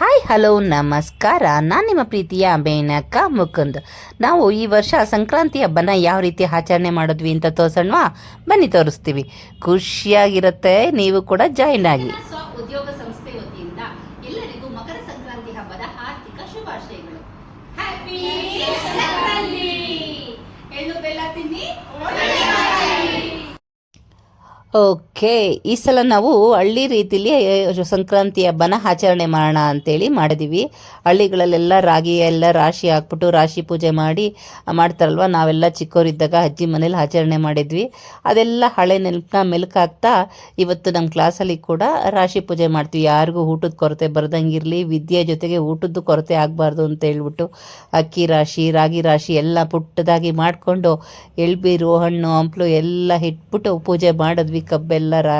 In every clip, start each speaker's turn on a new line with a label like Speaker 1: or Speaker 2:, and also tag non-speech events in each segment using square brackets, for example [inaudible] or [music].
Speaker 1: Hi hello ನಮಸ್ಕಾರ. ನಾನು ನಿಮ್ಮ ಪ್ರೀತಿಯ ಮೇನಕ ಮುಕುಂದ್. ನಾವು ಈ ವರ್ಷ ಸಂಕ್ರಾಂತಿ ಹಬ್ಬನ ಯಾವ ರೀತಿ ಆಚರಣೆ ಮಾಡಿದ್ವಿ ಅಂತ ತೋರ್ಸೋಣವಾ? ಬನ್ನಿ ತೋರಿಸ್ತೀವಿ. ಖುಷಿಯಾಗಿರುತ್ತೆ, ನೀವು ಕೂಡ ಜಾಯಿನ್ ಆಗಿ. ಓಕೆ, ಈ ಸಲ ನಾವು ಹಳ್ಳಿ ರೀತಿಲಿ ಸಂಕ್ರಾಂತಿ ಹಬ್ಬನ ಆಚರಣೆ ಮಾಡೋಣ ಅಂತೇಳಿ ಮಾಡಿದೀವಿ. ಹಳ್ಳಿಗಳಲ್ಲೆಲ್ಲ ರಾಗಿ ಎಲ್ಲ ರಾಶಿ ಹಾಕ್ಬಿಟ್ಟು ರಾಶಿ ಪೂಜೆ ಮಾಡಿ ಮಾಡ್ತಾರಲ್ವ? ನಾವೆಲ್ಲ ಚಿಕ್ಕವರಿದ್ದಾಗ ಅಜ್ಜಿ ಮನೇಲಿ ಆಚರಣೆ ಮಾಡಿದ್ವಿ. ಅದೆಲ್ಲ ಹಳೆ ನೆನಪನ್ನ ಮೆಲುಕಾಗ್ತಾ, ಇವತ್ತು ನಮ್ಮ ಕ್ಲಾಸಲ್ಲಿ ಕೂಡ ರಾಶಿ ಪೂಜೆ ಮಾಡ್ತೀವಿ. ಯಾರಿಗೂ ಊಟದ ಕೊರತೆ ಬರ್ದಂಗಿರಲಿ ವಿದ್ಯೆ ಜೊತೆಗೆ ಊಟದ್ದು ಕೊರತೆ ಆಗಬಾರ್ದು ಅಂತ ಹೇಳ್ಬಿಟ್ಟು ಅಕ್ಕಿ ರಾಶಿ, ರಾಗಿ ರಾಶಿ ಎಲ್ಲ ಪುಟ್ಟದಾಗಿ ಮಾಡಿಕೊಂಡು ಎಳ್ಬೀರು ಹಣ್ಣು, ಹಂಪ್ಲು ಎಲ್ಲ ಇಟ್ಬಿಟ್ಟು ಪೂಜೆ ಮಾಡಿದ್ವಿ. ಕಬ್ಬೆಲ್ಲ ರಾ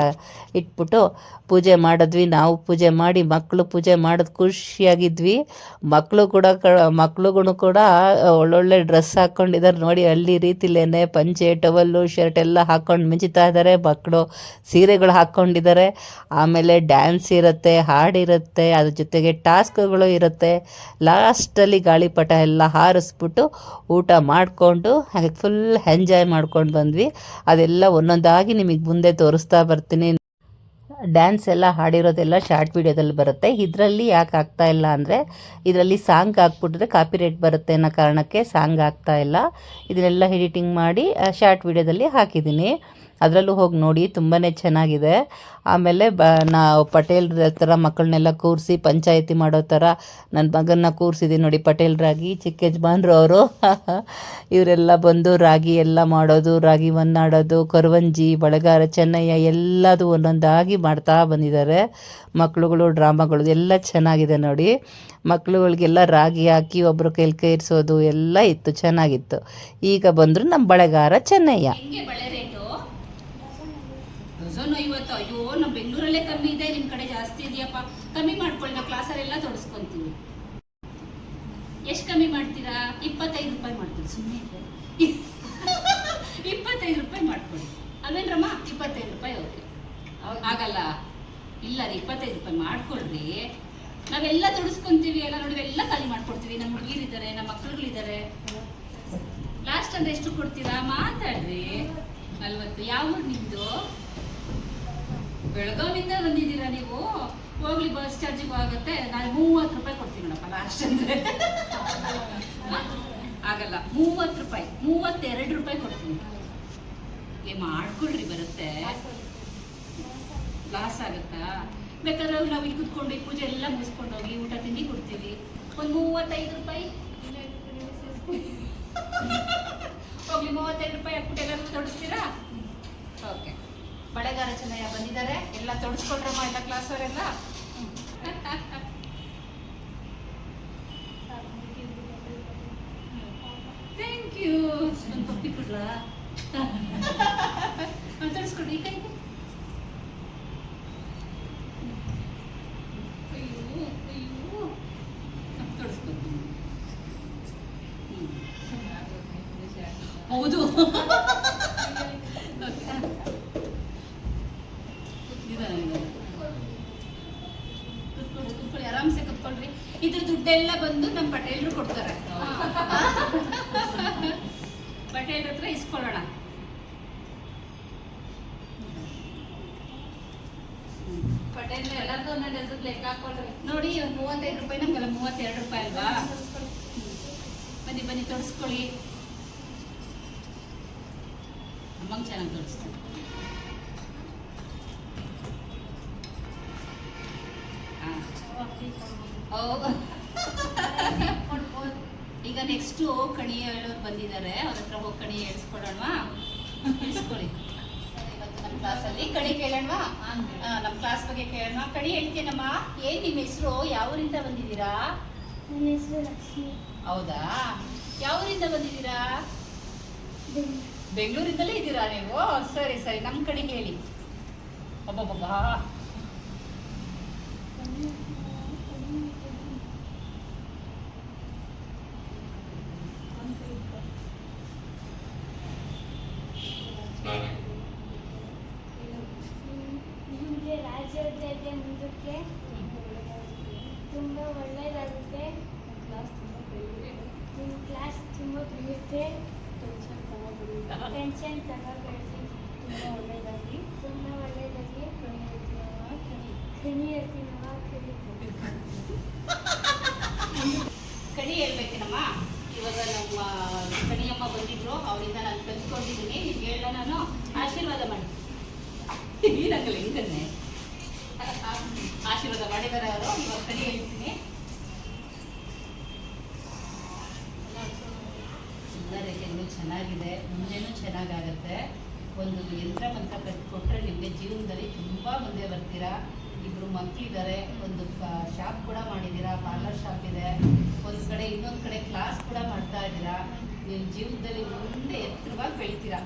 Speaker 1: ಇಟ್ಬಿಟ್ಟು ಪೂಜೆ ಮಾಡಿದ್ವಿ, ನಾವು ಪೂಜೆ ಮಾಡಿ ಮಕ್ಕಳು ಪೂಜೆ ಮಾಡೋದು ಖುಷಿಯಾಗಿದ್ವಿ. ಮಕ್ಕಳು ಕೂಡ ಕ ಮಕ್ಳುಗಳು ಕೂಡ ಒಳ್ಳೊಳ್ಳೆ ಡ್ರೆಸ್ ಹಾಕ್ಕೊಂಡಿದ್ದಾರೆ ನೋಡಿ, ಹಳ್ಳಿ ರೀತಿಲೇ ಪಂಚೆ, ಟವಲ್ಲು, ಶರ್ಟ್ ಎಲ್ಲ ಹಾಕ್ಕೊಂಡು ಮಿಂಚುತ್ತಾ ಇದ್ದಾರೆ ಮಕ್ಕಳು ಸೀರೆಗಳು ಹಾಕ್ಕೊಂಡಿದ್ದಾರೆ ಆಮೇಲೆ ಡ್ಯಾನ್ಸ್ ಇರುತ್ತೆ ಹಾಡಿರುತ್ತೆ ಅದ್ರ ಜೊತೆಗೆ ಟಾಸ್ಕ್ಗಳು ಇರುತ್ತೆ. ಲಾಸ್ಟಲ್ಲಿ ಗಾಳಿಪಟ ಎಲ್ಲ ಹಾರಿಸ್ಬಿಟ್ಟು ಊಟ ಮಾಡಿಕೊಂಡು ಫುಲ್ ಎಂಜಾಯ್ ಮಾಡ್ಕೊಂಡು ಬಂದ್ವಿ. ಅದೆಲ್ಲ ಒಂದೊಂದಾಗಿ ನಿಮಗೆ ಮುಂದೆ ತೋರಿಸ್ತಾ ಬರ್ತೀನಿ. ಡ್ಯಾನ್ಸ್ ಎಲ್ಲ ಹಾಡಿರೋದೆಲ್ಲ ಶಾರ್ಟ್ ವಿಡಿಯೋದಲ್ಲಿ ಬರುತ್ತೆ. ಇದರಲ್ಲಿ ಯಾಕೆ ಆಗ್ತಾ ಇಲ್ಲ ಅಂದರೆ, ಇದರಲ್ಲಿ ಸಾಂಗ್ ಹಾಕ್ಬಿಟ್ರೆ ಕಾಪಿರೈಟ್ ಬರುತ್ತೆ ಅನ್ನೋ ಕಾರಣಕ್ಕೆ ಸಾಂಗ್ ಆಗ್ತಾ ಇಲ್ಲ. ಇದನ್ನೆಲ್ಲ ಎಡಿಟಿಂಗ್ ಮಾಡಿ ಶಾರ್ಟ್ ವಿಡಿಯೋದಲ್ಲಿ ಹಾಕಿದ್ದೀನಿ. ಅದರಲ್ಲೂ ಹೋಗಿ ನೋಡಿ ತುಂಬಾ ಚೆನ್ನಾಗಿದೆ. ಆಮೇಲೆ ಬ ನಾ ಪಟೇಲ್ ಥರ ಮಕ್ಕಳನ್ನೆಲ್ಲ ಕೂರಿಸಿ ಪಂಚಾಯತಿ ಮಾಡೋ ಥರ ನನ್ನ ಮಗನ್ನ ಕೂರಿಸಿದ್ದೀನಿ ನೋಡಿ ಪಟೇಲ್ರಾಗಿ ಚಿಕ್ಕ ಯಜಮಾನ್ರು ಅವರು. [laughs] ಇವರೆಲ್ಲ ಬಂದು ರಾಗಿ ಎಲ್ಲ ಮಾಡೋದು, ರಾಗಿ ಹೊನ್ನಾಡೋದು ಕರುವಂಜಿ, ಬಳಗಾರ, ಚೆನ್ನಯ್ಯ ಎಲ್ಲದು ಒಂದೊಂದಾಗಿ ಮಾಡ್ತಾ ಬಂದಿದ್ದಾರೆ. ಮಕ್ಕಳುಗಳು ಡ್ರಾಮಾಗಳು ಎಲ್ಲ ಚೆನ್ನಾಗಿದೆ ನೋಡಿ. ಮಕ್ಕಳುಗಳಿಗೆಲ್ಲ ರಾಗಿ ಹಾಕಿ ಒಬ್ಬರು ಕೈಲಿ ಕೈರಿಸೋದು ಎಲ್ಲ ಇತ್ತು, ಚೆನ್ನಾಗಿತ್ತು. ಈಗ ಬಂದರು ನಮ್ಮ ಬಳೆಗಾರ ಚೆನ್ನಯ್ಯ.
Speaker 2: ಡಜನ್ ಐವತ್ತು ಅಯ್ಯೋ ನಮ್ಮ ಬೆಂಗಳೂರಲ್ಲೇ ಕಮ್ಮಿ ಇದೆ, ನಿಮ್ ಕಡೆ ಜಾಸ್ತಿ ಇದೆಯಪ್ಪ. ಕಮ್ಮಿ ಮಾಡ್ಕೊಳ್ಳಿ, ನಾವು ಕ್ಲಾಸಲ್ಲೆಲ್ಲ ತೊಡಸ್ಕೊಂತೀವಿ. ಎಷ್ಟು ಕಮ್ಮಿ ಮಾಡ್ತೀರಾ? ಇಪ್ಪತ್ತೈದು ರೂಪಾಯಿ ಮಾಡ್ತೀವಿ ಸುಮ್ಮನೆ [laughs] ಇಪ್ಪತ್ತೈದು ರೂಪಾಯಿ ಮಾಡ್ಕೊಳ್ಳಿ. ಅಲ್ವೇನ್ರಮ್ಮ ಇಪ್ಪತ್ತೈದು ರೂಪಾಯಿ ಓಕೆ ಆಗಲ್ಲ. ಇಲ್ಲ ರೀ, ಇಪ್ಪತ್ತೈದು ರೂಪಾಯಿ ಮಾಡ್ಕೊಳ್ರಿ. ನಾವೆಲ್ಲ ತೊಡಸ್ಕೊಂತೀವಿ, ಎಲ್ಲ ನೋಡಿ ಎಲ್ಲ ಖಾಲಿ ಮಾಡ್ಕೊಡ್ತೀವಿ. ನಮ್ಮ ಹುಡುಗಿರಿದ್ದಾರೆ ನಮ್ಮ ಮಕ್ಕಳುಗಳಿದ್ದಾರೆ ಲಾಸ್ಟ್ ಅಂದ್ರೆ ಎಷ್ಟು ಕೊಡ್ತೀರಾ? ಮಾತಾಡ್ರಿ. ನಲ್ವತ್ತು. ಯಾವ ನಿಮ್ದು? ಬೆಳಗಾವಿಂದ ಬಂದಿದ್ದೀರಾ ನೀವು? ಹೋಗ್ಲಿ, ಬಸ್ ಚಾರ್ಜಿಗೂ ಆಗುತ್ತೆ. ನಾನು ಮೂವತ್ತು ರೂಪಾಯಿ ಕೊಡ್ತೀನಿ ನೋಡಪ್ಪ ಲಾಸ್ಟ್ ಅಂದ್ರೆ? ಆಗಲ್ಲ, ಮೂವತ್ತು ರೂಪಾಯಿ, ಮೂವತ್ತೆರಡು ರೂಪಾಯಿ ಕೊಡ್ತೀನಿ. ಏ, ಮಾಡ್ಕೊಳ್ರಿ, ಬರುತ್ತೆ. ಲಾಸ್ ಆಗುತ್ತಾ? ಬೇಕಾದ್ರೆ ನಾವು ಇಲ್ಲಿ ಕುತ್ಕೊಂಡು ಪೂಜೆ ಎಲ್ಲ ಮುಗಿಸ್ಕೊಂಡು ಹೋಗಿ ಊಟ, ತಿಂಡಿ ಕೊಡ್ತೀವಿ. ಒಂದು ಮೂವತ್ತೈದು ರೂಪಾಯಿ. ಹೋಗ್ಲಿ, ಮೂವತ್ತೈದು ರೂಪಾಯಿ ಹಾಕ್ಬಿಟ್ಟು ಎಲ್ಲರೂ ತೊಡಸ್ತೀರಾ ಓಕೆ. ಬಳೆಗಾರ ಚೆನ್ನಯ್ಯ ಬಂದಿದ್ದಾರೆ. ಎಲ್ಲ ತೊಡಸ್ಕೊಟ್ರಮ್ಮ ಎಲ್ಲ ಕ್ಲಾಸ್ ಅವರೆಲ್ಲ ಥ್ಯಾಂಕ್ ಯು ಒಂದು ಪಪ್ಪಿ ಕೊಡ್ಲಾ ತೊಡಸ್ಕೊಡಿ ಈ ಕೈಗೆ ಅಯ್ಯೋ ಅಯ್ಯೋ ತೊಡಸ್ಕೊತೀನಿ ಹೌದು ಕುತ್ಕೊಳ್ಳಿ ಕುತ್ಕೊಳ್ಳಿ ಆರಾಮ್ಸೆ ಕುತ್ಕೊಳ್ರಿ ಇದ್ರ ದುಡ್ಡೆಲ್ಲ ಬಂದು ನಮ್ಮ ಪಟೇಲ್ರು ಕೊಡ್ತಾರೆ. [laughs] ಪಟೇಲ್ ಹತ್ರ ಇಸ್ಕೊಳ್ಳೋಣ. ಪಟೇಲ್ ಎಲ್ಲರದು ಒಂದೊಂದು ಹೆಸರು ಲೆಕ್ಕ ಹಾಕೊಳ್ರಿ ನೋಡಿ ಒಂದು ಮೂವತ್ತೈದು ರೂಪಾಯಿ ನಮ್ಗೆಲ್ಲ ಮೂವತ್ತೆರಡು ರೂಪಾಯಿ ಅಲ್ವಾ? ಬನ್ನಿ ಬನ್ನಿ ತೋರಿಸ್ಕೊಳ್ಳಿ. ಅಮ್ಮಂಗೆ ಚೆನ್ನಾಗಿ ಈಗ ನೆಕ್ಸ್ಟು ಕಣಿ ಹೇಳೋರು ಬಂದಿದ್ದಾರೆ. ಅವ್ರ ಹತ್ರ ಹೋಗಿ ಕಣಿ ಹೇಳಿಸ್ಕೊಡೋಣವಾ ಹೇಳ್ಸ್ಕೊಳ್ಳಿ ಇವತ್ತು ನಮ್ಮ ಕ್ಲಾಸಲ್ಲಿ ಕಣಿ ಕೇಳೋಣವಾ? ನಮ್ಮ ಕ್ಲಾಸ್ ಬಗ್ಗೆ ಕೇಳೋಣ ಕಣಿ ಹೇಳ್ತೀನಮ್ಮ ಏನ್ ನಿಮ್ಮ ಹೆಸರು? ಯಾವೂರಿಂದ ಬಂದಿದ್ದೀರಾ?
Speaker 3: ನನ್ನ ಹೆಸರು ಲಕ್ಷ್ಮಿ.
Speaker 2: ಹೌದಾ? ಯಾವ ಊರಿಂದ ಬಂದಿದ್ದೀರಾ? ಬೆಂಗಳೂರಿಂದಲೇ ಇದ್ದೀರಾ ನೀವು? ಸರಿ ಸರಿ ನಮ್ಮ ಕಡೆ ಹೇಳಿ. ಅಬ್ಬಬ್ಬಬ್ಬಾ.
Speaker 3: ಮುಂದೆ ರಾಜ್ಯೋದ್ಯತೆ ಮುಂದಕ್ಕೆ ತುಂಬ ಒಳ್ಳೆಯದಾಗುತ್ತೆ
Speaker 2: ಕ್ಲಾಸ್
Speaker 3: ನಿಮ್ಮ ಕ್ಲಾಸ್ ತುಂಬ ಬೆಳೆಯುತ್ತೆ
Speaker 2: ಟೆನ್ಷನ್ ತಗೋಬಿಡಿ.
Speaker 3: ಟೆನ್ಷನ್ ತಗೋಬೇಡಿ
Speaker 2: ತುಂಬ ಒಳ್ಳೆಯದಾಗಿ
Speaker 3: ತುಂಬ ಒಳ್ಳೆಯದಾಗಿ
Speaker 2: ಕಣಿ ಹೇಳ್ತೀನವ ಕಣಿ.
Speaker 3: ಕಣಿ ಹೇಳ್ತೀನವ ಕಣಿ
Speaker 2: ಕಣಿ ಹೇಳ್ಬೇಕೇನಮ್ಮ ಇವಾಗ ನಮ್ಮ ಕಣಿಯಮ್ಮ ಬಂದಿದ್ರು, ಅವರಿಂದ ನಾನು ಕಲ್ತ್ಕೊಂಡಿದ್ದೀನಿ. ನಿಮ್ಗೆ ಹೇಳ ನಾನು, ಆಶೀರ್ವಾದ ಮಾಡಿ. ನೀನಾಗಲ್ಲ ಹೆಂಗನ್ನೆ? ಆಶೀರ್ವಾದ ಮಾಡಿದ್ದಾರೆ ಅವರು, ಇವಾಗ ಕಣಿ ಹೇಳ್ತೀನಿ. ಚೆನ್ನಾಗಿದೆ, ಮುಂದೆನೂ ಚೆನ್ನಾಗಾಗತ್ತೆ. ಒಂದು ಯಂತ್ರ ಮಂತ್ರ ಕಟ್ಕೊಟ್ರೆ ನಿಮಗೆ ಜೀವನದಲ್ಲಿ ತುಂಬ ಮುಂದೆ ಬರ್ತೀರಾ? ಇಬ್ಬರು ಮಕ್ಕಳಿದ್ದಾರೆ ಒಂದು ಶಾಪ್ ಕೂಡ ಮಾಡಿದ್ದೀರಾ ಪಾರ್ಲರ್ ಶಾಪ್ ಇದೆ. ಒಂದು ಕಡೆ, ಇನ್ನೊಂದು ಕಡೆ ಕ್ಲಾಸ್ ಕೂಡ ಮಾಡ್ತಾ ಇದ್ದೀರಾ. ನಿಮ್ಮ ಜೀವನದಲ್ಲಿ ಮುಂದೆ ಎತ್ತರವಾಗಿ ಬೆಳಿತೀರಾ.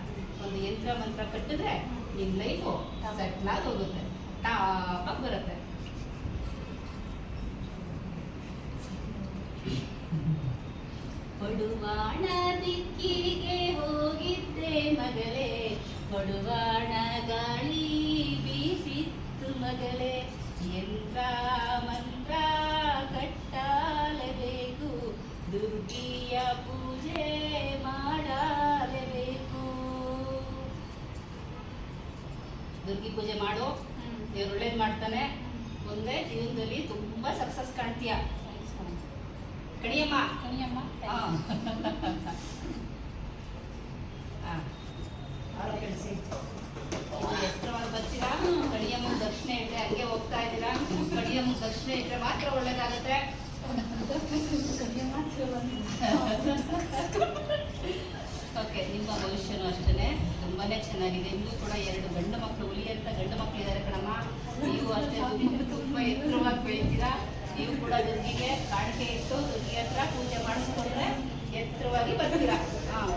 Speaker 2: ಒಂದು ಯಂತ್ರ, ಮಂತ್ರ ಕಟ್ಟಿದ್ರೆ ನಿಮ್ಮ ಲೈಫು ಸೆಟ್ಲಾಗಿ ಹೋಗುತ್ತೆ. ಟಾಪಾಗಿ ಬರುತ್ತೆ. ಕೊಡುವಾಣ ದಿಕ್ಕಿಗೆ ಹೋಗಿದ್ದೆ ಮಗಳೇ. ಪಡುವಾಣ ಮಗಳೇ ಯಂತ್ರ ಮಂತ್ರ ಕಟ್ಟಾಲಬೇಕು. ದುರ್ಗಿಯ ಪೂಜೆ ಮಾಡಲೇಬೇಕು. ದುರ್ಗಿ ಪೂಜೆ ಮಾಡು ದೇವ್ರು ಒಳ್ಳೇದು ಮಾಡ್ತಾನೆ. ಮುಂದೆ ಜೀವನದಲ್ಲಿ ತುಂಬಾ ಸಕ್ಸಸ್ ಕಾಣ್ತೀಯ. ಕಣಿಯಮ್ಮ.
Speaker 4: ಕಣಿಯಮ್ಮ
Speaker 2: ಹಾ. ಹಾ. ಆರು ಕೆಲ್ಸಿ. ನೀವು ಎತ್ತರವಾಗಿ ಬರ್ತೀರಾ ಕಡಿಯಮ್ಮ ದಕ್ಷಿಣೆ ಇಟ್ಟರೆ ಹಂಗೆ ಹೋಗ್ತಾ ಇದ್ದೀರಾ ಇಟ್ಟರೆ ಮಾತ್ರ ಒಳ್ಳೇದಾಗುತ್ತೆ. ಓಕೆ, ನಿಮ್ಮ ಭವಿಷ್ಯನೂ ಅಷ್ಟೇ ತುಂಬಾನೇ ಚೆನ್ನಾಗಿದೆ. ಇನ್ನೂ ಕೂಡ ಎರಡು ಗಂಡು ಮಕ್ಕಳು ಹುಲಿ ಅಂತ ಗಂಡು ಮಕ್ಕಳು ಇದ್ದಾರೆ ಕಣಮ್ಮ. ನೀವು ಅಷ್ಟೇ ತುಂಬಾ ತುಂಬ ಎತ್ತರವಾಗಿ ಬೆಳಿತೀರಾ. ನೀವು ಕೂಡ ದುರ್ಗಿಗೆ ಕಾಣಿಕೆ ಇಟ್ಟು ದುರ್ಗಿ ಹತ್ರ ಪೂಜೆ ಮಾಡಿಸ್ಕೊಂಡ್ರೆ ಎತ್ತರವಾಗಿ ಬರ್ತೀರಾ. ಹಾಂ,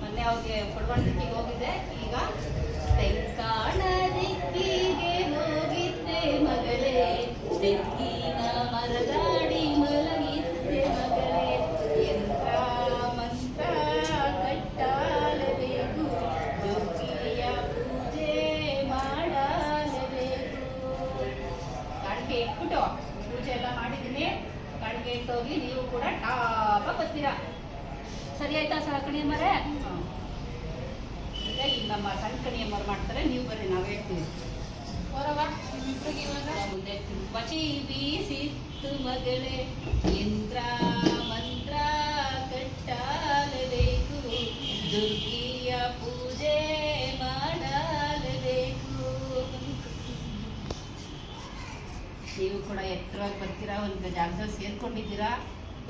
Speaker 2: ಮೊನ್ನೆ ಅವ್ರಿಗೆ ಕೊಡವಾಡ ನೀವು ಕೂಡ ಎತ್ತರವಾಗಿ ಬರ್ತೀರಾ, ಒಂದು ಜಾಗದಲ್ಲಿ ಸೇರ್ಕೊಂಡಿದ್ದೀರಾ,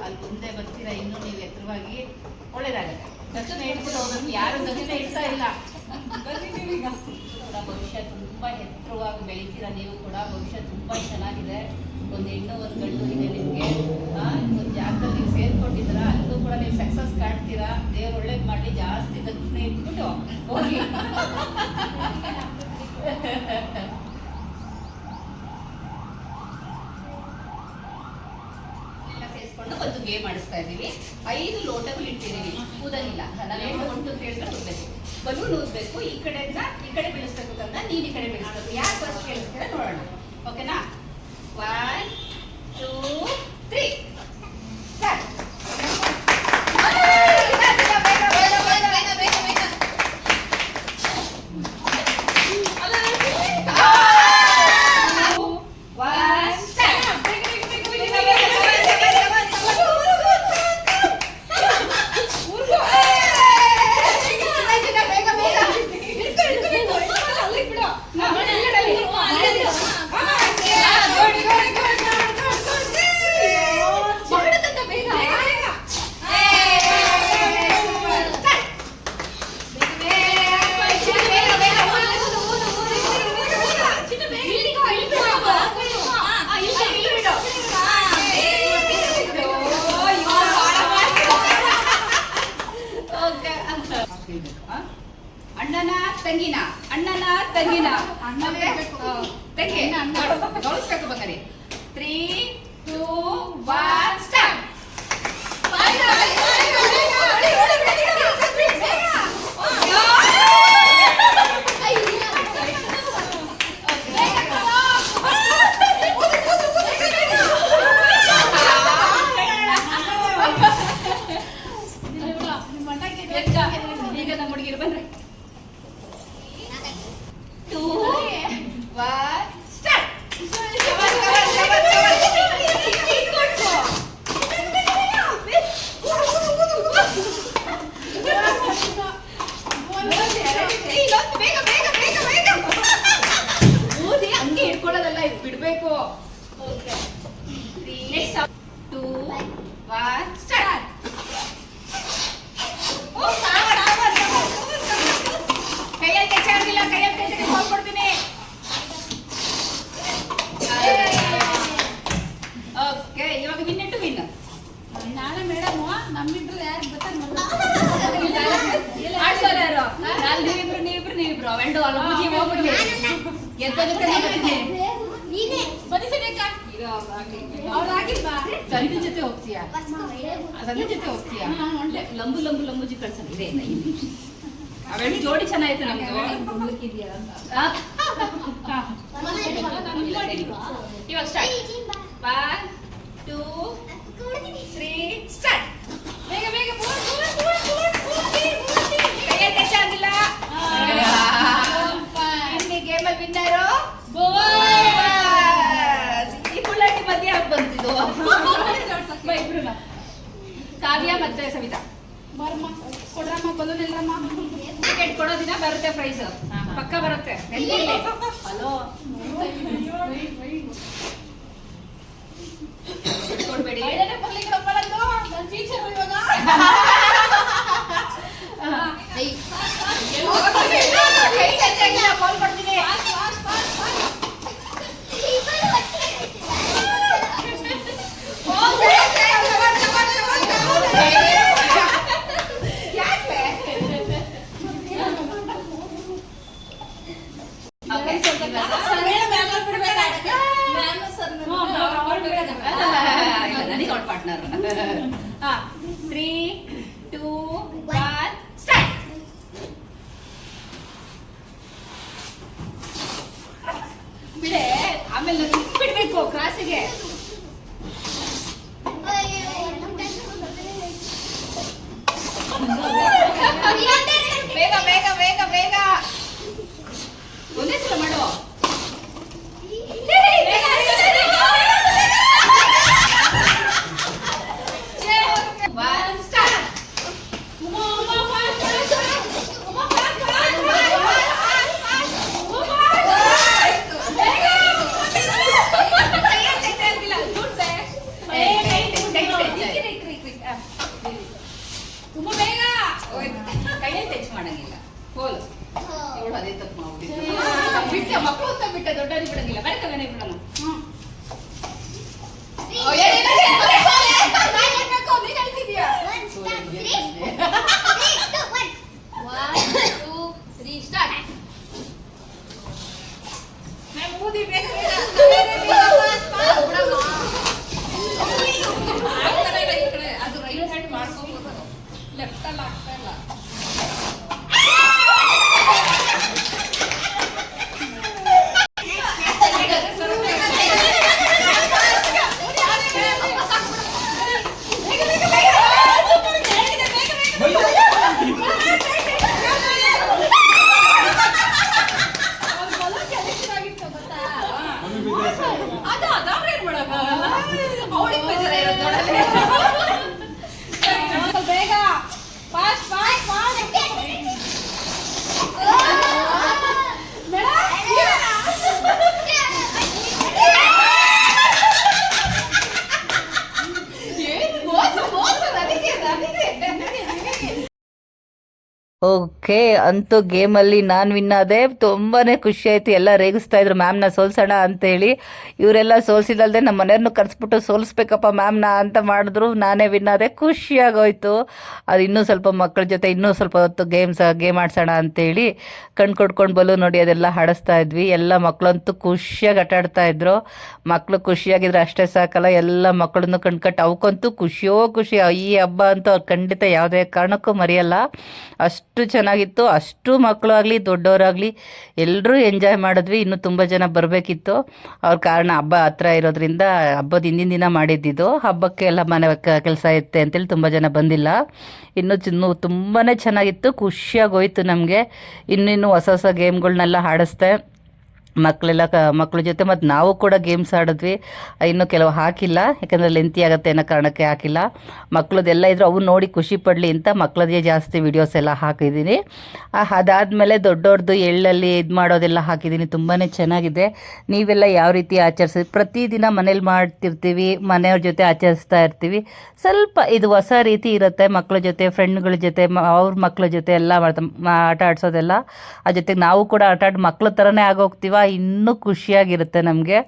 Speaker 2: ಅಲ್ಲಿ ಮುಂದೆ ಬರ್ತೀರಾ, ಇನ್ನೂ ನೀವು ಎತ್ತರವಾಗಿ ಒಳ್ಳೇದಾಗತ್ತೆ ದಕ್ಷಿಣ ಇಟ್ಬಿಟ್ಟು ಹೋಗೋದು ಯಾರು ದಕ್ಷಿಣ ಇಡ್ತಾ ಇಲ್ಲ. ಭವಿಷ್ಯ ತುಂಬ ಎತ್ತರವಾಗಿ ಬೆಳಿತೀರಾ ನೀವು ಕೂಡ, ಭವಿಷ್ಯ ತುಂಬ ಚೆನ್ನಾಗಿದೆ. ಒಂದು ಹೆಣ್ಣು, ಒಂದು ಗಂಡು ಇದೆ ನಿಮಗೆ. ಒಂದು ಜಾಗದಲ್ಲಿ ನೀವು ಸೇರ್ಕೊಂಡಿದ್ದೀರಾ ಅಲ್ಲೂ ಕೂಡ ನೀವು ಸಕ್ಸಸ್ ಕಾಣ್ತೀರಾ. ದೇವ್ರು ಒಳ್ಳೇದು ಮಾಡಿ ಜಾಸ್ತಿ ದಕ್ಷಿಣ ಇಟ್ಬಿಟ್ಟು ಹೋಗಿ ಎಲ್ಲ ಸೇರಿಸ್ಕೊಂಡು ಒಂದು ಗೇಮ್ ಮಾಡಿಸ್ತಾ ಇದ್ದೀವಿ. ಐದು ಲೋಟಗಳು ಇಟ್ಟಿದ್ದೀವಿ. ಕೂದಲಿಲ್ಲ. ನಾವೇನು ಉಂಟು ಅಂತ ಹೇಳಿದ್ರೆ ಊದಬೇಕು ಬಲೂನ್ ಊದಬೇಕು. ಈ ಕಡೆಯಿಂದ ಈ ಕಡೆ ಬೆಳೆಸ್ಬೇಕು ಕಂದ ನೀನು ಈ ಕಡೆ ಬೆಳೆಸ್ಬೇಕು. ಯಾರು ಫಸ್ಟ್ ಕೇಳಿಸ್ತೀರ ನೋಡೋಣ. ಓಕೆನಾ ಒನ್ ಟೂ ತ್ರೀ
Speaker 4: ಸಂಜೆ ಜೊತೆ ಹೋಗ್ತೀಯಾ ಸಂಜೆ ಜೊತೆ ಹೋಗ್ತೀಯಾ
Speaker 2: ಲಂಬು ಲಂಬು ಲಂಬುಜಿ ಕಳ್ಸಲ್ಲ ಇದೆ ಅವೆರಡು ಜೋಡಿ ಚೆನ್ನಾಗಿತ್ತು ನಮ್ದು? ಇವಾಗ start one two three start
Speaker 4: ಬೇಗ ಬೇಗ
Speaker 2: ಆಗಿಲ್ಲ ಇಲ್ಲಿ ಗೇಮಲ್ಲಿ ವಿನ್ನರು ಈ ಬುಳ್ಳಾಟಿ ಮಧ್ಯೆ ಬಾ ಕಾವ್ಯ ಮತ್ತೆ ಸವಿತಾ
Speaker 4: ಬಾರಮ್ಮ ಕೊಡ್ರಮ್ಮ ಬಲೂನ್ ಇಲ್ಲಮ್ಮ
Speaker 2: ಟಿಕೆಟ್ ಕೊಡೋ ದಿನ ಬರುತ್ತೆ ಪ್ರೈಸ್ ಪಕ್ಕ ಬರುತ್ತೆ. ಹಲೋ ಕೊಡ್ಬೇಡಿ
Speaker 4: ಬರೋದು ನನ್ನ ಟೀಚರ್ ಇವಾಗ
Speaker 2: ಕೈ touch ಆಗಿಲ್ಲ, call ಮಾಡ್ತೀನಿ. Okay, ಇಲ್ಲ, ನನಗೆ ಅವ್ಳ partner three two one start ಬಿಡೆ ಆಮೇಲೆ ನಾನು ಹಿಂಗ್ ಬಿಡ್ಬೇಕು ಕ್ರಾಸಿಗೆ ಬೇಗ ಬೇಗ ಬೇಗ ಬೇಗ ಒಂದೇ ಸಲ ಮಾಡುವ. de
Speaker 1: ಓಕೆ, ಅಂತೂ ಗೇಮಲ್ಲಿ ನಾನು ವಿನ್ ಆದೆ. ತುಂಬಾ ಖುಷಿ ಆಯಿತು. ಎಲ್ಲ ರೇಗಿಸ್ತಾ ಇದ್ರು. ಮ್ಯಾಮ್ನ ಸೋಲ್ಸೋಣ ಅಂತೇಳಿ. ಇವರೆಲ್ಲ ಸೋಲ್ಸಿದಲ್ದೆ ನಮ್ಮ ಮನೆಯವ್ರನ್ನ ಕರೆಸ್ಬಿಟ್ಟು ಸೋಲಿಸ್ಬೇಕಪ್ಪ ಮ್ಯಾಮ್ನ ಅಂತ ಮಾಡಿದ್ರು. ನಾನೇ ವಿನ್ ಆದೆ. ಖುಷಿಯಾಗೋಯ್ತು ಅದು ಇನ್ನೂ ಸ್ವಲ್ಪ ಮಕ್ಕಳ ಜೊತೆ ಇನ್ನೂ ಸ್ವಲ್ಪ ಹೊತ್ತು ಗೇಮ್ಸ್ ಗೇಮ್ ಆಡ್ಸೋಣ ಅಂತೇಳಿ ಕಣ್ ಕೊಡ್ಕೊಂಡು ಬಲು ನೋಡಿ ಅದೆಲ್ಲ ಹಾಡಿಸ್ತಾ ಇದ್ವಿ. ಎಲ್ಲ ಮಕ್ಕಳಂತೂ ಖುಷಿಯಾಗಿ ಆಟ ಆಡ್ತಾ ಇದ್ರು. ಮಕ್ಕಳು ಖುಷಿಯಾಗಿದ್ರೆ ಅಷ್ಟೇ ಸಾಕಲ್ಲ. ಎಲ್ಲ ಮಕ್ಕಳನ್ನು ಕಣ್ಕಟ್ಟು ಅವಕ್ಕಂತೂ ಖುಷಿಯೋ ಖುಷಿ ಈ ಹಬ್ಬ ಅಂತೂ ಅವ್ರು ಖಂಡಿತ ಯಾವುದೇ ಕಾರಣಕ್ಕೂ ಮರೆಯಲ್ಲ. ಅಷ್ಟು ಚೆನ್ನಾಗಿತ್ತು ಅಷ್ಟು ಮಕ್ಕಳು ಆಗಲಿ, ದೊಡ್ಡವರಾಗಲಿ ಎಲ್ಲರೂ ಎಂಜಾಯ್ ಮಾಡಿದ್ವಿ. ಇನ್ನೂ ತುಂಬ ಜನ ಬರಬೇಕಿತ್ತು. ಅವ್ರ ಕಾರಣ ಹಬ್ಬ ಹತ್ರ ಇರೋದ್ರಿಂದ ಹಬ್ಬದ ಹಿಂದಿನ ದಿನ ಮಾಡಿದ್ದಿದ್ದು. ಹಬ್ಬಕ್ಕೆ ಎಲ್ಲ ಮನೆ ಕೆಲಸ ಇತ್ತೆ ಅಂತೇಳಿ ತುಂಬ ಜನ ಬಂದಿಲ್ಲ. ಇನ್ನೂ ಚಿನ್ನು ತುಂಬಾ ಚೆನ್ನಾಗಿತ್ತು. ಖುಷಿಯಾಗಿ ಹೋಯ್ತು ನಮಗೆ. ಇನ್ನಿನ್ನು ಹೊಸ ಹೊಸ ಗೇಮ್ಗಳನ್ನೆಲ್ಲ ಆಡಿಸ್ದೆ. ಮಕ್ಕಳೆಲ್ಲ ಕ ಮಕ್ಕಳ ಜೊತೆ ಮತ್ತು ನಾವು ಕೂಡ ಗೇಮ್ಸ್ ಆಡಿದ್ವಿ. ಇನ್ನೂ ಕೆಲವು ಹಾಕಿಲ್ಲ. ಯಾಕಂದರೆ ಲೆಂತಿ ಆಗುತ್ತೆ ಅನ್ನೋ ಕಾರಣಕ್ಕೆ ಹಾಕಿಲ್ಲ. ಮಕ್ಕಳದೆಲ್ಲ ಇದ್ರು ಅವು ನೋಡಿ ಖುಷಿ ಪಡಲಿ ಅಂತ ಮಕ್ಕಳದೇ ಜಾಸ್ತಿ ವಿಡಿಯೋಸ್ ಎಲ್ಲ ಹಾಕಿದ್ದೀನಿ. ಅದಾದಮೇಲೆ ದೊಡ್ಡವ್ರದ್ದು ಎಳ್ಳಲ್ಲಿ ಇದು ಮಾಡೋದೆಲ್ಲ ಹಾಕಿದ್ದೀನಿ. ತುಂಬಾ ಚೆನ್ನಾಗಿದೆ. ನೀವೆಲ್ಲ ಯಾವ ರೀತಿ ಆಚರಿಸಿ ಪ್ರತಿದಿನ ಮನೇಲಿ ಮಾಡ್ತಿರ್ತೀವಿ, ಮನೆಯವ್ರ ಜೊತೆ ಆಚರಿಸ್ತಾ ಇರ್ತೀವಿ. ಸ್ವಲ್ಪ ಇದು ಹೊಸ ರೀತಿ ಇರುತ್ತೆ. ಮಕ್ಕಳ ಜೊತೆ ಫ್ರೆಂಡ್ಗಳ ಜೊತೆ ಅವ್ರ ಮಕ್ಕಳ ಜೊತೆ ಎಲ್ಲ ಮಾಡ್ತಾ, ಆಟ ಆಡಿಸೋದೆಲ್ಲ. ಆ ಜೊತೆಗೆ ನಾವು ಕೂಡ ಆಟ ಆಡಿ ಮಕ್ಕಳ ಥರನೇ ಆಗೋಗ್ತೀವ. ಇನ್ನೂ ಖುಷಿಯಾಗಿರುತ್ತೆ ನಮಗೆ.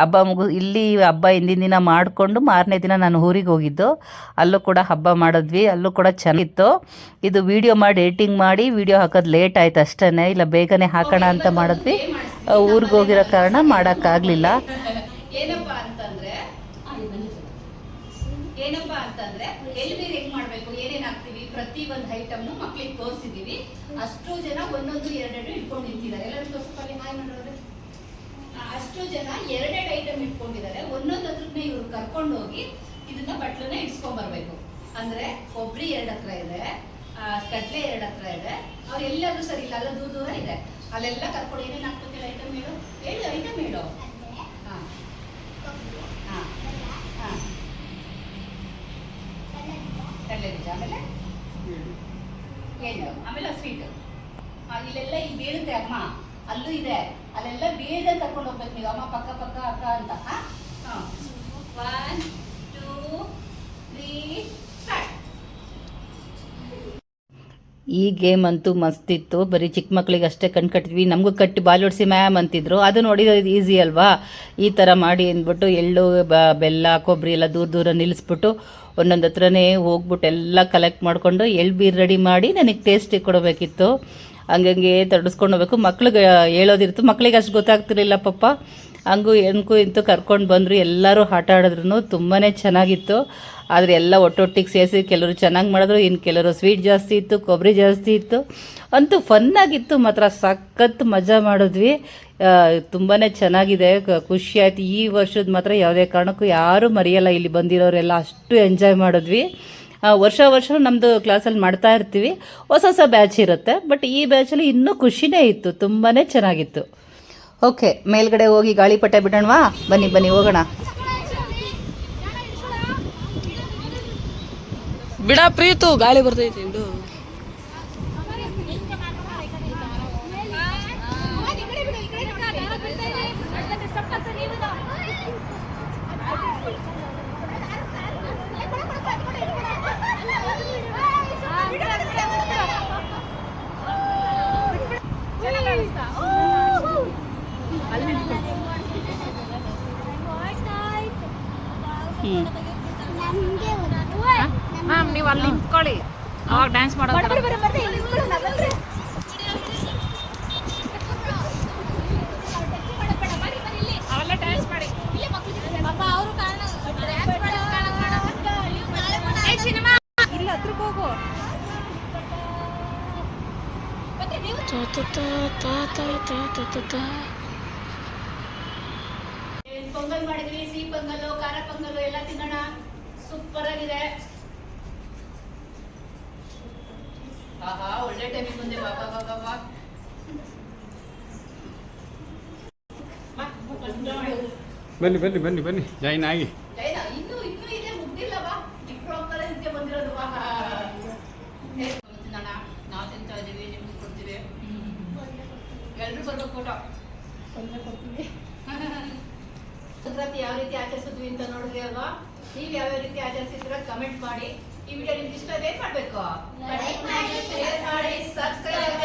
Speaker 1: ಹಬ್ಬ ಮುಗು, ಇಲ್ಲಿ ಹಬ್ಬ ಹಿಂದಿನ ದಿನ ಮಾಡಿಕೊಂಡು ಮಾರನೇ ದಿನ ನಾನು ಊರಿಗೆ ಹೋಗಿದ್ದು. ಅಲ್ಲೂ ಕೂಡ ಹಬ್ಬ ಮಾಡಿದ್ವಿ, ಅಲ್ಲೂ ಕೂಡ ಚೆನ್ನಾಗಿತ್ತು. ಇದು ವಿಡಿಯೋ ಮಾಡಿ, ಎಡಿಟಿಂಗ್ ಮಾಡಿ, ವಿಡಿಯೋ ಹಾಕೋದು ಲೇಟ್ ಆಯ್ತು ಅಷ್ಟೇ ಇಲ್ಲ ಬೇಗನೆ ಹಾಕೋಣ ಅಂತ ಮಾಡಿದ್ವಿ. ಊರಿಗೆ ಹೋಗಿರೋ ಕಾರಣ ಮಾಡೋಕ್ಕಾಗಲಿಲ್ಲ
Speaker 2: ಏನಪ್ಪಾ ಅಂತಂದ್ರೆ ಏನಪ್ಪಾ ಅಂತಂದ್ರೆ ಎಳ್ನೀರ್ ಹೆಂಗ್ ಮಾಡ್ಬೇಕು ಏನೇನ್ ಹಾಕ್ತಿವಿ ಪ್ರತಿ ಒಂದ್ ಐಟಮ್ ಮಕ್ಳಿಗೆ ತೋರಿಸಿದೀವಿ ಅಷ್ಟು ಜನ ಒಂದೊಂದು ಎರಡೆರಡು ಇಟ್ಕೊಂಡು ನಿಂತಿದ್ದಾರೆ ಎಲ್ಲರೂ ತೋರಿಸ್ಕೊಳ್ಳಿ ಹಾಯ್ ಮಾಡೋದ್ರೆ ಅಷ್ಟು ಜನ ಎರಡೆರಡು ಐಟಮ್ ಇಟ್ಕೊಂಡಿದ್ದಾರೆ ಒಂದೊಂದು ಹತ್ರನ್ನ ಇವ್ರು ಕರ್ಕೊಂಡು ಹೋಗಿ ಇದನ್ನ ಬಟ್ಲನ್ನ ಇಡ್ಸ್ಕೊಂಡ್ ಬರ್ಬೇಕು ಅಂದ್ರೆ ಕೊಬ್ಬರಿ ಎರಡ್ ಹತ್ರ ಇದೆ. ಆ, ಕಡ್ಲೆ ಎರಡ್ ಹತ್ರ ಇದೆ. ಅವ್ರು ಸರಿ ಇಲ್ಲ ಅಲ್ಲ ದೂರ ದೂರ ಇದೆ. ಅಲ್ಲೆಲ್ಲ ಕರ್ಕೊಂಡು ಏನೇನು ಹಾಕ್ಬೇಕಿಲ್ಲ ಐಟಮ್ ಹೇಳು ಹೇಳು ಐಟಮ್ ಹೇಳು ಹಾ ಹಾ ಹಾ ಕಡಲೆ ಬೀಜ ಆಮೇಲೆ ಏನು ಆಮೇಲೆ ಸ್ವೀಟ್ ಇಲ್ಲೆಲ್ಲ ಇಲ್ಲಿ ಬೀಳುತ್ತೆ ಅಮ್ಮ ಅಲ್ಲೂ ಇದೆ ಅಲ್ಲೆಲ್ಲ ಬೀಳದೆ ಕರ್ಕೊಂಡು ಹೋಗ್ಬೇಕು ನೀವು ಅಮ್ಮ ಪಕ್ಕ ಪಕ್ಕ ಅಕ್ಕ ಅಂತ ಒನ್ ಟೂ ತ್ರೀ ಸ್ಟಾರ್ಟ್
Speaker 1: ಈ ಗೇಮ್ ಅಂತೂ ಮಸ್ತಿತ್ತು ಬರೀ ಚಿಕ್ಕ ಮಕ್ಳಿಗೆ ಅಷ್ಟೇ ಕಣ್ ಕಟ್ಟಿದ್ವಿ. ನಮಗೂ ಕಟ್ಟಿ ಬಾಲ್ಯೋಡ್ಸಿ ಮ್ಯಾಮ್ ಅಂತಿದ್ರು. ಅದು ನೋಡಿದ್ರೆ ಈಸಿ ಅಲ್ವಾ? ಈ ಥರ ಮಾಡಿ ಅಂದ್ಬಿಟ್ಟು ಎಳ್ಳು ಬೆಲ್ಲ, ಕೊಬ್ಬರಿ ಎಲ್ಲ ದೂರ ದೂರ ನಿಲ್ಲಿಸ್ಬಿಟ್ಟು ಒಂದೊಂದು ಹತ್ರನೇ ಹೋಗ್ಬಿಟ್ಟು ಎಲ್ಲ ಕಲೆಕ್ಟ್ ಮಾಡಿಕೊಂಡು ಎಳ್ಳು ಬೀರ್ ರೆಡಿ ಮಾಡಿ ನನಗೆ ಟೇಸ್ಟಿಗೆ ಕೊಡಬೇಕಿತ್ತು. ಹಂಗಂಗೆ ತಡಿಸ್ಕೊಂಡು ಹೋಗ್ಬೇಕು. ಮಕ್ಳಿಗೆ ಹೇಳೋದಿರ್ತು. ಮಕ್ಳಿಗೆ ಅಷ್ಟು ಗೊತ್ತಾಗ್ತಿರ್ಲಿಲ್ಲ ಪಪ್ಪ ಹಂಗೂ ಎನ್ಕು ಇಂತೂ ಕರ್ಕೊಂಡು ಬಂದರು. ಎಲ್ಲರೂ ಆಟ ಆಡಿದ್ರು ತುಂಬಾ ಚೆನ್ನಾಗಿತ್ತು. ಆದರೆ ಎಲ್ಲ ಒಟ್ಟೊಟ್ಟಿಗೆ ಸೇರಿಸಿ ಕೆಲವರು ಚೆನ್ನಾಗಿ ಮಾಡಿದ್ರು ಇನ್ನು ಕೆಲವರು ಸ್ವೀಟ್ ಜಾಸ್ತಿ ಇತ್ತು ಕೊಬ್ಬರಿ ಜಾಸ್ತಿ ಇತ್ತು. ಅಂತೂ ಫನ್ನಾಗಿತ್ತು ಮಾತ್ರ ಸಖತ್ ಮಜಾ ಮಾಡಿದ್ವಿ. ತುಂಬಾ ಚೆನ್ನಾಗಿದೆ ಖುಷಿ ಆಯಿತು ಈ ವರ್ಷದ ಮಾತ್ರ ಯಾವುದೇ ಕಾರಣಕ್ಕೂ ಯಾರೂ ಮರೆಯಲ್ಲ ಇಲ್ಲಿ ಬಂದಿರೋರೆಲ್ಲ, ಅಷ್ಟು ಎಂಜಾಯ್ ಮಾಡಿದ್ವಿ. ವರ್ಷ ವರ್ಷ ನಮ್ಮದು ಕ್ಲಾಸಲ್ಲಿ ಮಾಡ್ತಾ ಇರ್ತೀವಿ. ಹೊಸ ಹೊಸ ಬ್ಯಾಚ್ ಇರುತ್ತೆ ಬಟ್ ಈ ಬ್ಯಾಚಲ್ಲಿ ಇನ್ನೂ ಖುಷಿನೇ ಇತ್ತು ತುಂಬಾ ಚೆನ್ನಾಗಿತ್ತು. ಓಕೆ ಮೇಲ್ಗಡೆ ಹೋಗಿ ಗಾಳಿಪಟ ಬಿಡೋಣವಾ? ಬನ್ನಿ ಬನ್ನಿ, ಹೋಗೋಣ.
Speaker 5: ಬಿಡ ಪ್ರೀತು ಗಾಳಿ ಬರ್ತೈತಿ ಬಿಡು ಅಲ್ಲಿ ನಿಂತ್ಕೊಳ್ಳಿ ಅವಾಗ ಡ್ಯಾನ್ಸ್ ಮಾಡೋದು ಅವೆಲ್ಲ ಡ್ಯಾನ್ಸ್ ಮಾಡಿ. ಇಲ್ಲ ಹತ್ರಕ್ಕೆ ಹೋಗು.
Speaker 2: ಏನ್ ಪೊಂಗಲ್ ಮಾಡಿದ್ವಿ ಸಿಹಿ ಪೊಂಗಲ್ಲು ಖಾರ ಪೊಂಗಲ್ಲು ಎಲ್ಲ ತಿನ್ನೋಣ. ಸೂಪರ್ ಆಗಿದೆ ಆಹಾ ಒಳ್ಳೆ ಟೈಮಿಗೆ ಬಂದೆ ಬಾ ಬಾ ಬಾ ಬಾ ಬಾ ಬಾ, ಬಂದು ಮಾಡು.
Speaker 6: ಬನ್ನಿ ಬನ್ನಿ ಬನ್ನಿ ಬನ್ನಿ. ಜಾಯಿನ್ ಆಗಿ.
Speaker 2: ಸಂಕ್ರಾಂತಿ ಯಾವ ರೀತಿ ಆಚರಿಸಿದ್ವಿ ಅಂತ ನೋಡಿದ್ರಿ ಅಲ್ವಾ? ನೀವು ಯಾವ ರೀತಿ ಆಚರಿಸಿದ್ರ ಕಮೆಂಟ್ ಮಾಡಿ. ಈ ವಿಡಿಯೋ ನಿಮ್ಗೆ ಇಷ್ಟ ಏನ್ ಮಾಡ್ಬೇಕು? ಶೇರ್ ಮಾಡಿ ಸಬ್ಸ್ಕ್ರೈಬ್